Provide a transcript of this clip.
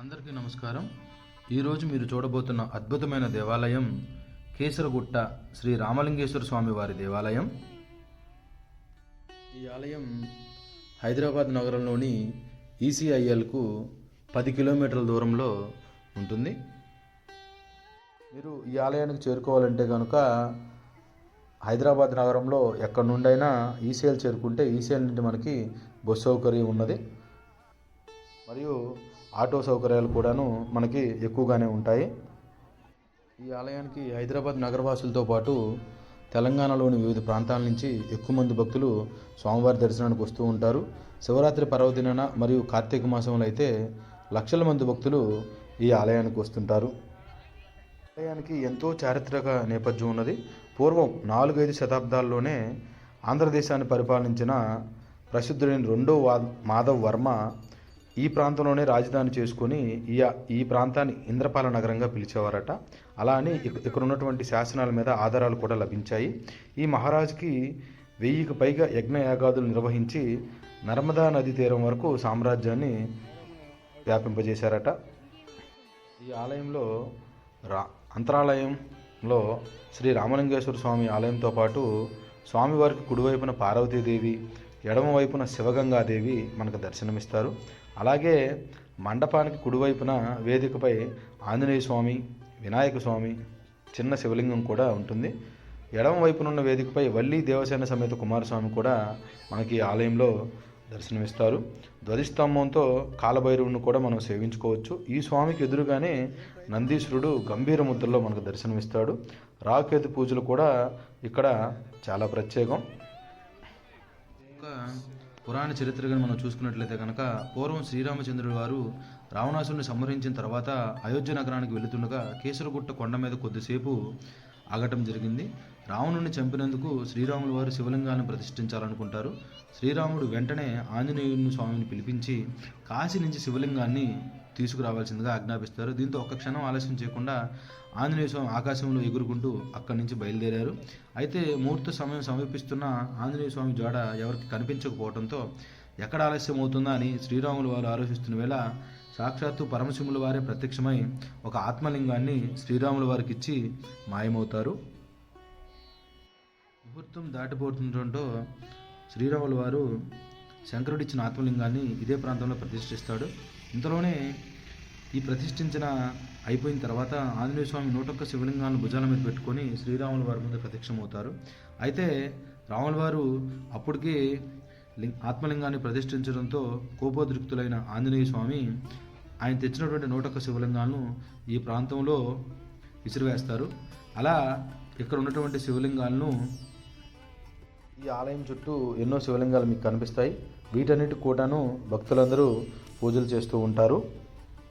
అందరికీ నమస్కారం. ఈరోజు మీరు చూడబోతున్న అద్భుతమైన దేవాలయం కేసరగుట్ట శ్రీ రామలింగేశ్వర స్వామి వారి దేవాలయం. ఈ ఆలయం హైదరాబాద్ నగరంలోని ఈసీఐఎల్కు పది కిలోమీటర్ల దూరంలో ఉంటుంది. మీరు ఈ ఆలయానికి చేరుకోవాలంటే కనుక హైదరాబాద్ నగరంలో ఎక్కడి నుండైనా ఈసీఎల్ చేరుకుంటే ఈసీఎల్ నుండి మనకి బస్సు సౌకర్యం ఉన్నది. మరియు ఆటో సౌకర్యాలు కూడాను మనకి ఎక్కువగానే ఉంటాయి. ఈ ఆలయానికి హైదరాబాద్ నగరవాసులతో పాటు తెలంగాణలోని వివిధ ప్రాంతాల నుంచి ఎక్కువ మంది భక్తులు స్వామివారి దర్శనానికి వస్తూ ఉంటారు. శివరాత్రి పర్వదినాన మరియు కార్తీక మాసంలో అయితే లక్షల మంది భక్తులు ఈ ఆలయానికి వస్తుంటారు. ఆలయానికి ఎంతో చారిత్రక నేపథ్యం ఉన్నది. పూర్వం నాలుగైదు శతాబ్దాల్లోనే ఆంధ్రదేశాన్ని పరిపాలించిన ప్రసిద్ధుడైన రెండో వా మాధవ్ వర్మ ఈ ప్రాంతంలోనే రాజధాని చేసుకొని ఈ ఈ ప్రాంతాన్ని ఇంద్రపాల నగరంగా పిలిచేవారట. అలా అని ఇక్కడ ఉన్నటువంటి శాసనాల మీద ఆధారాలు కూడా లభించాయి. ఈ మహారాజుకి వెయ్యికి పైగా యజ్ఞ యాగాదులు నిర్వహించి నర్మదా నది తీరం వరకు సామ్రాజ్యాన్ని వ్యాపింపజేశారట. ఈ ఆలయంలో రా అంతరాలయంలో శ్రీ రామలింగేశ్వర స్వామి ఆలయంతో పాటు స్వామివారికి కుడివైపున పార్వతీదేవి ఎడమ వైపున శివగంగాదేవి మనకు దర్శనమిస్తారు. అలాగే మండపానికి కుడివైపున వేదికపై ఆంజనేయ స్వామి వినాయక స్వామి చిన్న శివలింగం కూడా ఉంటుంది. ఎడమ వైపున ఉన్న వేదికపై వల్లి దేవసేన సమేత కుమారస్వామి కూడా మనకి ఆలయంలో దర్శనమిస్తారు. ధ్వజస్తంభంతో కాలభైరవుని కూడా మనం సేవించుకోవచ్చు. ఈ స్వామికి ఎదురుగానే నందీశ్వరుడు గంభీర ముద్రలో మనకు దర్శనమిస్తాడు. రాకేతు పూజలు కూడా ఇక్కడ చాలా ప్రత్యేకం. పురాణ చరిత్రగా మనం చూసుకున్నట్లయితే కనుక పూర్వం శ్రీరామచంద్రుడు వారు రావణాసురుని సంహరించిన తర్వాత అయోధ్య నగరానికి వెళుతుండగా కేసరగుట్ట కొండ మీద కొద్దిసేపు ఆగటం జరిగింది. రావణుని చంపినందుకు శ్రీరాములు వారు శివలింగాన్ని ప్రతిష్ఠించాలనుకుంటారు. శ్రీరాముడు వెంటనే ఆంజనేయుని స్వామిని పిలిపించి కాశీ నుంచి శివలింగాన్ని తీసుకురావాల్సిందిగా ఆజ్ఞాపిస్తారు. దీంతో ఒక్క క్షణం ఆలస్యం చేయకుండా ఆంజనేయ స్వామి ఆకాశంలో ఎగురుకుంటూ అక్కడి నుంచి బయలుదేరారు. అయితే ముహూర్త సమయం సమీపిస్తున్న ఆంజనేయ స్వామి జోడ ఎవరికి కనిపించకపోవడంతో ఎక్కడ ఆలస్యం అవుతుందా అని శ్రీరాములు వారు ఆలోచిస్తున్న వేళ సాక్షాత్తు పరమశివుల వారే ప్రత్యక్షమై ఒక ఆత్మలింగాన్ని శ్రీరాముల వారికి ఇచ్చి మాయమవుతారు. ముహూర్తం దాటిపోతుండటంతో శ్రీరాముల వారు శంకరుడిచ్చిన ఆత్మలింగాన్ని ఇదే ప్రాంతంలో ప్రతిష్ఠిస్తాడు. ఇంతలోనే ఈ ప్రతిష్ఠించిన అయిపోయిన తర్వాత ఆంజనేయ స్వామి నూటొక్క శివలింగాలను భుజాల మీద పెట్టుకొని శ్రీరాముల వారి ముందు ప్రత్యక్షమవుతారు. అయితే రాముల వారు అప్పటికి లింగ ఆత్మలింగాన్ని ప్రతిష్ఠించడంతో కోపోద్రిక్తులైన ఆంజనేయ స్వామి ఆయన తెచ్చినటువంటి నూటొక్క శివలింగాలను ఈ ప్రాంతంలో విసిరివేస్తారు. అలా ఇక్కడ ఉన్నటువంటి శివలింగాలను ఈ ఆలయం చుట్టూ ఎన్నో శివలింగాలు మీకు కనిపిస్తాయి. వీటన్నిటి కూడాను భక్తులందరూ పూజలు చేస్తూ ఉంటారు.